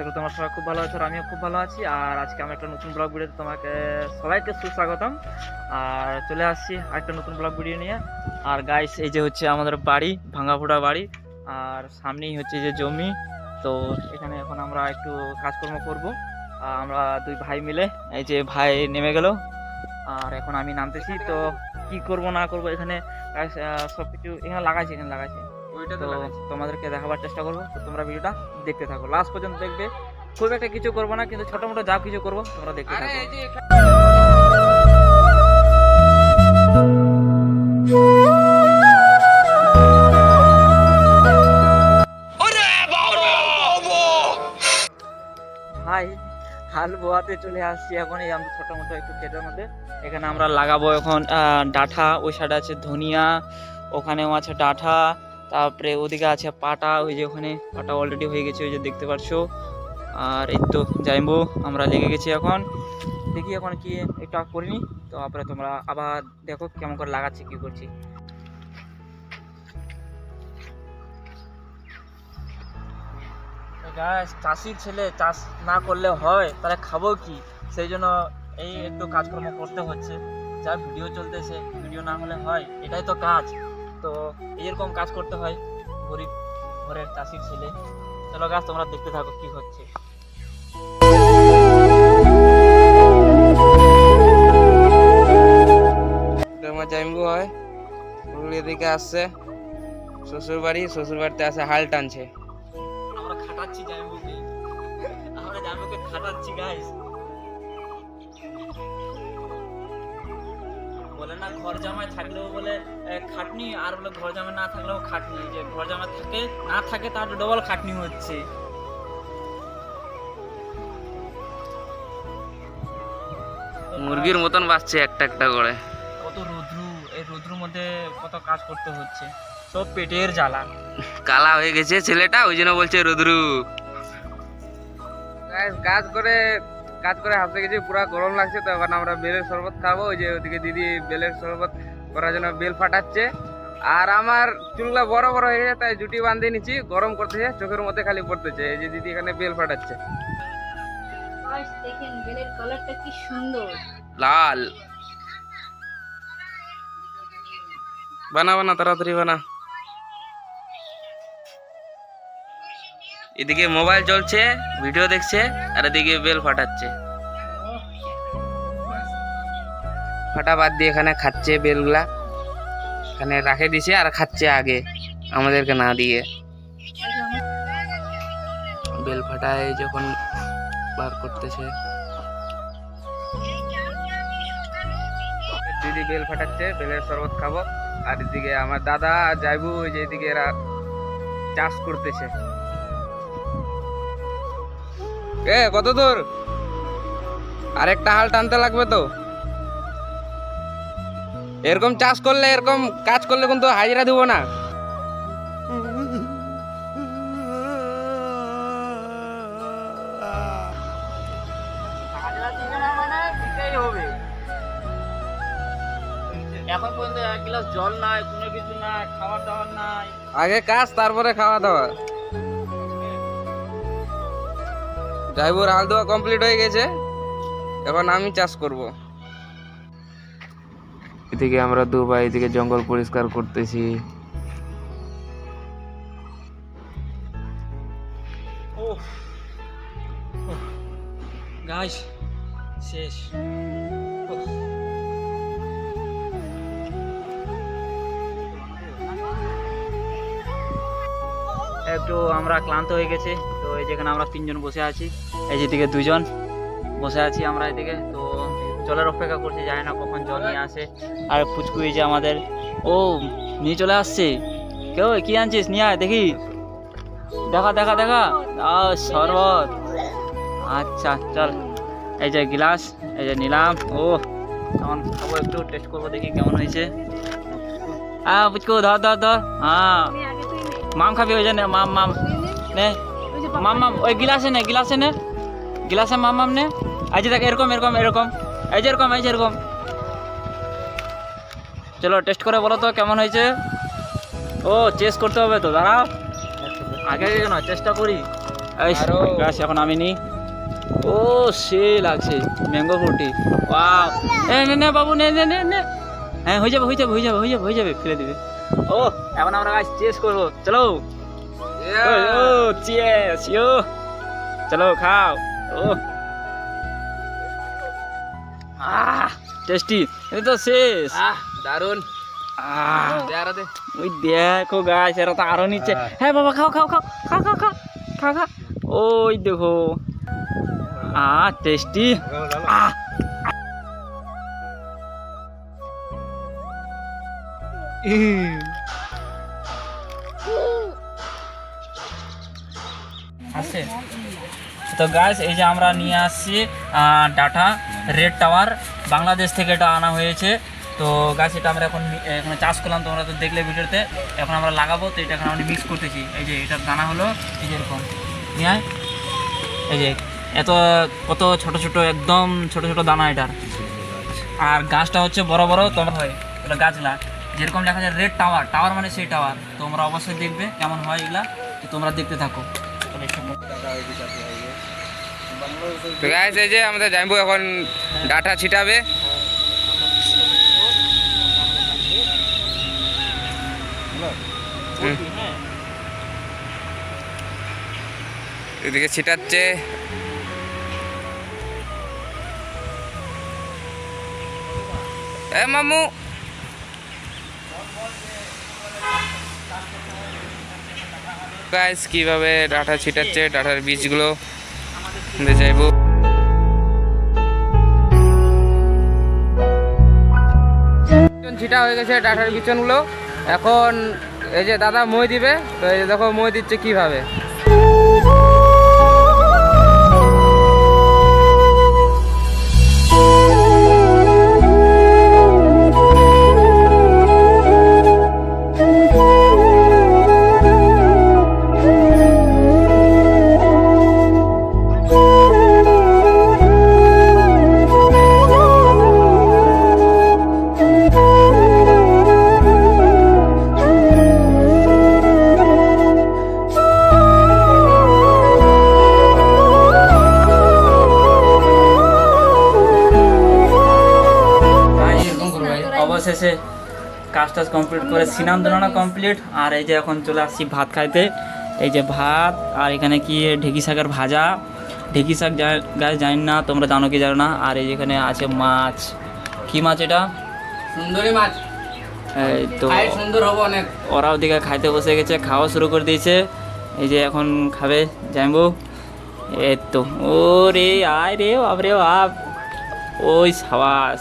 আশা করি তোমার সবাই খুব ভালো আছো আর আমিও খুব ভালো আছি। আর আজকে আমি একটা নতুন ব্লগ ভিডিওতে তোমাকে সবাইকে সুস্বাগতম। আর চলে আসছি একটা নতুন ব্লগ ভিডিও নিয়ে। আর গাইস এই যে হচ্ছে আমাদের বাড়ি ভাঙ্গাফোড়া বাড়ি। আর সামনেই হচ্ছে যে জমি। তো এখানে এখন আমরা একটু কাজকর্ম করব। আমরা দুই ভাই মিলে এই যে ভাই নেমে গেল। আর এখন আমি নামতেছি তো কি করব না করব এখানে আহ, সবকিছু এখানে লাগাইছি এখানে লাগাইছি। তো তোমাদেরকে দেখাবার চেষ্টা করব। তো তোমরা ভিডিওটা দেখতে থাকো। লাস্ট পর্যন্ত দেখবে। খুব একটা কিছু করব না কিন্তু ছোট মোটো যা কিছু করব তোমরা দেখতে থাকো। হাই হাল বোয়াতে চলে আসছি এখন। এই আমরা ছোট মোটো একটু ক্ষেতের মধ্যে। এখানে আমরা লাগাবো এখন আহ, ডাঁঠা। ওই সাইডে আছে ধনিয়া। ওখানেও আছে ডাঁঠা। তারপরে ওদিকে আছে পাটা, ওই যে ওখানে পাটা অলরেডি হয়ে গেছে, ওই যে দেখতে পারছ। আর এই তো যাইবো আমরা লেগে গেছি এখন। দেখি এখন কি একটু করিনি, তো তারপরে তোমরা আবার দেখো কেমন করে লাগাচ্ছি, কি করছি। চাষির ছেলে চাষ না করলে হয়, তাহলে খাব কি? সেই জন্য এই একটু কাজকর্ম করতে হচ্ছে। যা ভিডিও চলতেছে ভিডিও না হলে হয়, এটাই তো কাজ। তো এরকম কাজ করতে হয়। গরিব ঘরের চাষির ছেলে। চলো গাছ তোমরা দেখতে থাকো কি হচ্ছে। আমার জামিবু হয় পুরুলিয়া থেকে আসছে। শ্বশুর বাড়ি শ্বশুর বাড়িতে আসে হাল টানছে। আমরা খাটাচ্ছি জামিবুকে আমরা জামিবুকে খাটাচ্ছি গাইস বলে না ঘর জামাই থাকলেও বলে খাটনি আর বলে ঘর জামাই না থাকলেও খাটনি। যে ঘর জামাই থাকে না থাকে তার ডবল খাটনি হচ্ছে। মুরগির মতন বাঁচছে একটা একটা করে। কত রৌদ্রু এই রৌদ্রুর মধ্যে কত কাজ করতে হচ্ছে। সব পেটের জ্বালা। কালা হয়ে গেছে ছেলেটা ওই জন্য বলছে রুদ্রু। কাজ করে কাজ করে হাসতে গেছি পুরো গরম লাগছে তো এখন আমরা বেলের শরবত খাব ওই যে ওদিকে দিদি বেলের শরবত করার জন্য বেল ফাটাচ্ছে। আর আমার চুলগুলা বড় বড় হয়ে গেছে তাই জুটি বাঁধে নিচ্ছি গরম করতেছে চোখের মধ্যে খালি পড়তেছে এই যে দিদি এখানে বেল ফাটাচ্ছে। দেখেন বেলের কালারটা কি সুন্দর। লাল। বানা বানা তাড়াতাড়ি বানা। এদিকে মোবাইল চলছে ভিডিও দেখছে, আর এদিকে বেল ফাটাচ্ছে। ফাটা বাদ দিয়ে এখানে খাচ্ছে বেলগুলা এখানে রাখে দিছে আর খাচ্ছে আগে, আমাদেরকে না দিয়ে। বেল ফাটায় যখন বার করতেছে। দিদি বেল ফাটাচ্ছে বেলের শরবত খাব। আর এদিকে আমার দাদা যাইবু, ওই যে এদিকে এরা চাষ করতেছে। এ কত দূর? আরেকটা হাল টানতে লাগবে তো। এরকম চাষ করলে এরকম কাজ করলে কিন্তু হাজিরা দিব না। এখন পর্যন্ত এক গ্লাস জল নাই কোনো কিছু নাই খাবার দাবার নাই। আগে কাজ তারপরে খাওয়া দাওয়া। ড্রাইভার হাল দেওয়া কমপ্লিট হয়ে গেছে। এখন আমি চাষ করব। এদিকে আমরা দু ভাই এদিকে জঙ্গল পরিষ্কার করতেছি। ওহ গাইস শেষ। একটু আমরা ক্লান্ত হয়ে গেছি। এই যেখানে আমরা তিনজন বসে আছি, এই যেদিকে দুজন বসে আছি আমরা এদিকে। তো জলের অপেক্ষা করছি, জানি না কখন জল নিয়ে আসে। আর পুচকু এই যে আমাদের, ও নিয়ে চলে আসছে। কেউ কি আনছিস? নিয়ে আয়, দেখি। দেখা দেখা দেখা। শরবত। আচ্ছা চল। এই যে গিলাস, এই যে নিলাম। ও, এখন খাব একটু টেস্ট করব, দেখি কেমন হয়েছে। হ্যাঁ পুচকু, ধর ধর ধর। হ্যাঁ। মাম খাবি ওই যে মাম মাম। নে। নে ওই গিলাসে নে গিলাসে নে। গিলাসে মাম মাম নে। এই যে দেখ এরকম এরকম এরকম। এই যে এরকম এই যে এরকম। চলো টেস্ট করে বলো তো কেমন হয়েছে? ও চেস করতে হবে তো দাঁড়াও আগে কেন চেষ্টা করি। গাছ এখন আমি নি। ও সে লাগছে ম্যাঙ্গো ফ্রুটি ওয়াও নে নে বাবু নে নে নে নে। হ্যাঁ হয়ে যাবে হয়ে যাবে হয়ে যাবে হয়ে যাবে হয়ে যাবে ফেলে দিবে। ও এখন আমরা গাছ চেস করব। চলো। ও চেস ইউ চলো খাও ও টেস্টি এটা তো শেষ দারুণ ওই দেখো গাছ এরা তো আরও নিচে হ্যাঁ বাবা খাও খাও খাও খা খা খা খা খা ওই দেখো আ টেস্টি আহ Ew. আছে? তো গাছ এই যে আমরা নিয়ে আসছি ডাটা রেড টাওয়ার বাংলাদেশ থেকে এটা আনা হয়েছে। তো গাছ এটা আমরা এখন এখানে চাষ করলাম, তোমরা তো দেখলে ভিডিওতে। এখন আমরা লাগাবো, তো এটা এখন আমরা মিক্স করতেছি। এই যে এটার দানা হলো, এই যে এরকম। নিয়ে এই যে, এত, কত ছোট ছোট, একদম ছোট ছোট দানা এটার। আর গাছটা হচ্ছে বড় বড়, তোমার হয় ওটা গাছগুলা যেরকম দেখা যায় রেড টাওয়ার টাওয়ার মানে সেই টাওয়ার তোমরা অবশ্যই দেখবে, কেমন হয় এগুলা তোমরা দেখতে থাকো। তো এই যে আমাদের জানব এখন ডাটা ছিটাবে। এদিকে ছিটাচ্ছে। এ মামু গাইস কীভাবে ডাটা ছিটাচ্ছে, ডাটার বীজগুলো নিতে চাইব। ছিটা হয়ে গেছে ডাটার বিচনগুলো। এখন এই যে দাদা মই দিবে, তো এই দেখো, মই দিচ্ছে কীভাবে? কাজ কমপ্লিট করে সিনাম দানা কমপ্লিট আর এই যে এখন চলে আসছি ভাত খাইতে। এই যে ভাত আর এখানে কি ঢেকি শাকের ভাজা। ঢেকি শাক গাছ জানি না তোমরা জানো কি জানো না? আর এই যেখানে আছে মাছ। কি মাছ এটা? সুন্দরী মাছ। এই তো সুন্দর হব অনেক। ওরা ওদিকে খাইতে বসে গেছে খাওয়া শুরু করে দিয়েছে। এই যে এখন খাবে জানব এই তো ও রে আয় রে বাপরে বাপ। ওই সাবাস।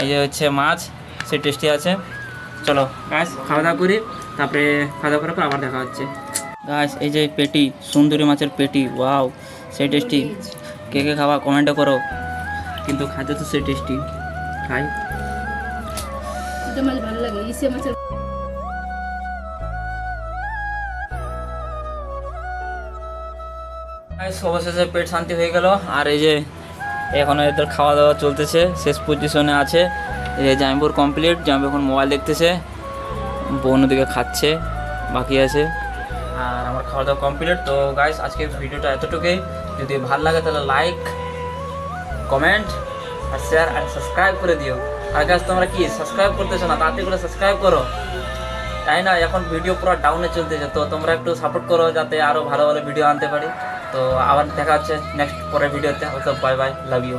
এই যে হচ্ছে মাছ। সে টেস্টি আছে। চলো। গাছ খাওয়া দাওয়া করি তারপরে খাওয়া দাওয়া করার পর আবার দেখা হচ্ছে। গাছ এই যে পেটি সুন্দরী মাছের পেটি ওয়াও সেই টেস্টি। কে কে খাওয়া কমেন্টও করো। কিন্তু খাদ্য তো সেই টেস্টি। খাই। দুটো মাছ ভালো লাগে ইসে মাছের অবশেষে পেট শান্তি হয়ে গেল। আর এই যে এখনও এদের খাওয়া দাওয়া চলতেছে, শেষ পজিশনে আছে। জাম্বুর কমপ্লিট জাম্বু এখন মোবাইল দেখতেছে বোন ওদিকে খাচ্ছে, বাকি আছে। আর আমার খাওয়া দাওয়া কমপ্লিট তো গাইস আজকের ভিডিওটা এতটুকুই। যদি ভালো লাগে তাহলে লাইক কমেন্ট আর শেয়ার আর সাবস্ক্রাইব করে দিও। আর গাছ তোমরা কি সাবস্ক্রাইব করতেছো না, তাড়াতাড়ি করে সাবস্ক্রাইব করো। তাই না, এখন ভিডিও পুরো ডাউনে চলতেছে, তো তোমরা একটু সাপোর্ট করো যাতে আরও ভালো ভালো ভিডিও আনতে পারি। তো আবার দেখা হচ্ছে নেক্সট পরের ভিডিওতে হয়তো বাই বাই লাভ ইউ